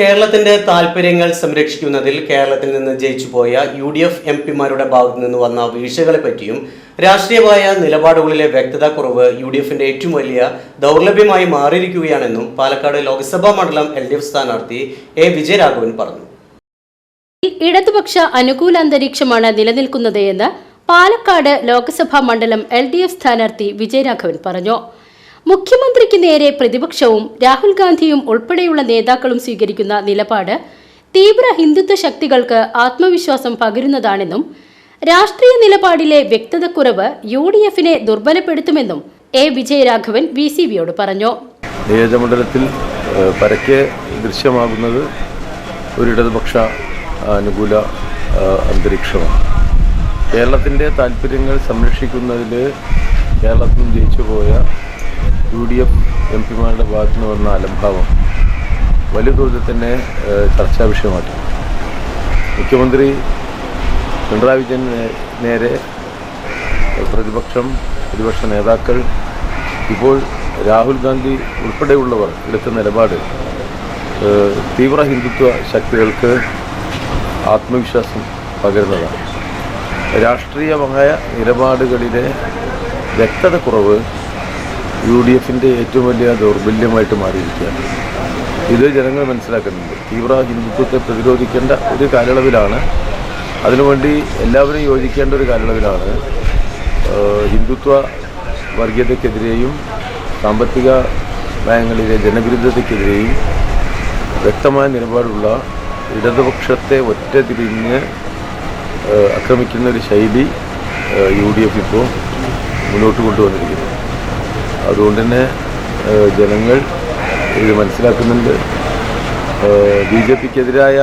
കേരളത്തിന്റെ താല്പര്യങ്ങൾ സംരക്ഷിക്കുന്നതിൽ കേരളത്തിൽ നിന്ന് ജയിച്ചുപോയ യു ഡി എഫ് എം പിമാരുടെ ഭാഗത്തു നിന്ന് വന്ന വീഴ്ചകളെ പറ്റിയും രാഷ്ട്രീയമായ നിലപാടുകളിലെ വ്യക്തത കുറവ് യു ഡി എഫിന്റെ ഏറ്റവും വലിയ ദൗർലഭ്യമായി മാറിയിരിക്കുകയാണെന്നും പാലക്കാട് ലോക്സഭാ മണ്ഡലം എൽ ഡി എഫ് സ്ഥാനാർത്ഥി എ വിജയരാഘവൻ പറഞ്ഞു. ഇടതുപക്ഷ അനുകൂല അന്തരീക്ഷമാണ് നിലനിൽക്കുന്നത് എന്ന് പാലക്കാട് ലോക്സഭാ മണ്ഡലം എൽ ഡി എഫ് സ്ഥാനാർത്ഥി വിജയരാഘവൻ പറഞ്ഞു. മുഖ്യമന്ത്രിക്ക് നേരെ പ്രതിപക്ഷവും രാഹുൽ ഗാന്ധിയും ഉൾപ്പെടെയുള്ള നേതാക്കളും സ്വീകരിക്കുന്ന നിലപാട് തീവ്ര ഹിന്ദുത്വ ശക്തികൾക്ക് ആത്മവിശ്വാസം പകരുന്നതാണെന്നും രാഷ്ട്രീയ നിലപാടിലെ വ്യക്തതക്കുറവ് യു ഡി എഫിനെ ദുർബലപ്പെടുത്തുമെന്നും എ വിജയരാഘവൻ വി സി ബിയോട് പറഞ്ഞു. നിയോജകമണ്ഡലത്തിൽ പരക്കെ ദൃശ്യമാകുന്നത് ഒരു ഇടതുപക്ഷ അനുകൂല അന്തരീക്ഷമാണ്. കേരളത്തിന്റെ താല്പര്യങ്ങൾ സംരക്ഷിക്കുന്നതിൽ കേരളത്തിൽ ജയിച്ചു പോയ യു ഡി എഫ് എം പിമാരുടെ ഭാഗത്തു നിന്ന് വന്ന അലംഭാവം വലിയ തോതിൽ തന്നെ ചർച്ചാ വിഷയമാക്കി. മുഖ്യമന്ത്രി പിണറായി വിജയൻ നേരെ പ്രതിപക്ഷം പ്രതിപക്ഷ നേതാക്കൾ ഇപ്പോൾ രാഹുൽ ഗാന്ധി ഉൾപ്പെടെയുള്ളവർ എടുത്ത നിലപാട് തീവ്ര ഹിന്ദുത്വ ശക്തികൾക്ക് ആത്മവിശ്വാസം പകരുന്നതാണ്. രാഷ്ട്രീയമായ നിലപാടുകളിലെ വ്യക്തത കുറവ് യു ഡി എഫിന്റെ ഏറ്റവും വലിയ ദൗർബല്യമായിട്ട് മാറിയിരിക്കുകയാണ്. ഇത് ജനങ്ങൾ മനസ്സിലാക്കുന്നുണ്ട്. തീവ്ര ഹിന്ദുത്വത്തെ പ്രതിരോധിക്കേണ്ട ഒരു കാലയളവിലാണ്. അതിനുവേണ്ടി എല്ലാവരും യോജിക്കേണ്ട ഒരു കാലയളവിലാണ് ഹിന്ദുത്വ വർഗീയതയ്ക്കെതിരെയും സാമ്പത്തിക നയങ്ങളിലെ ജനവിരുദ്ധതയ്ക്കെതിരെയും വ്യക്തമായ നിലപാടുള്ള ഇടതുപക്ഷത്തെ ഒറ്റ തിരിഞ്ഞ് ആക്രമിക്കുന്ന ഒരു ശൈലി യു ഡി എഫ് ഇപ്പോൾ മുന്നോട്ട് കൊണ്ടുവന്നിരിക്കുന്നു. അതുകൊണ്ട് തന്നെ ജനങ്ങൾ ഇത് മനസ്സിലാക്കുന്നുണ്ട്. ബി ജെ പിക്കെതിരായ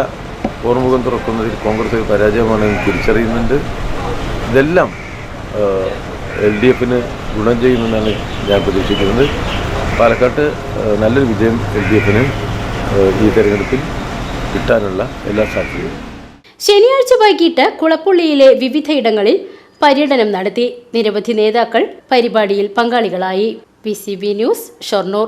ഓർമുഖം തുറക്കുന്നതിൽ കോൺഗ്രസ് പരാജയമാണെന്ന് തിരിച്ചറിയുന്നുണ്ട്. ഇതെല്ലാം എൽ ഡി എഫിന് ഗുണം ചെയ്യുമെന്നാണ് ഞാൻ പ്രതീക്ഷിക്കുന്നത്. പാലക്കാട്ട് നല്ലൊരു വിജയം എൽ ഡി എഫിന് ഈ തെരഞ്ഞെടുപ്പിൽ കിട്ടാനുള്ള എല്ലാ സാധ്യതയും. ശനിയാഴ്ച വൈകിട്ട് കുളപ്പുള്ളിയിലെ വിവിധയിടങ്ങളിൽ പര്യടനം നടത്തി. നിരവധി നേതാക്കൾ പരിപാടിയിൽ പങ്കാളികളായി. P C B news Shoranur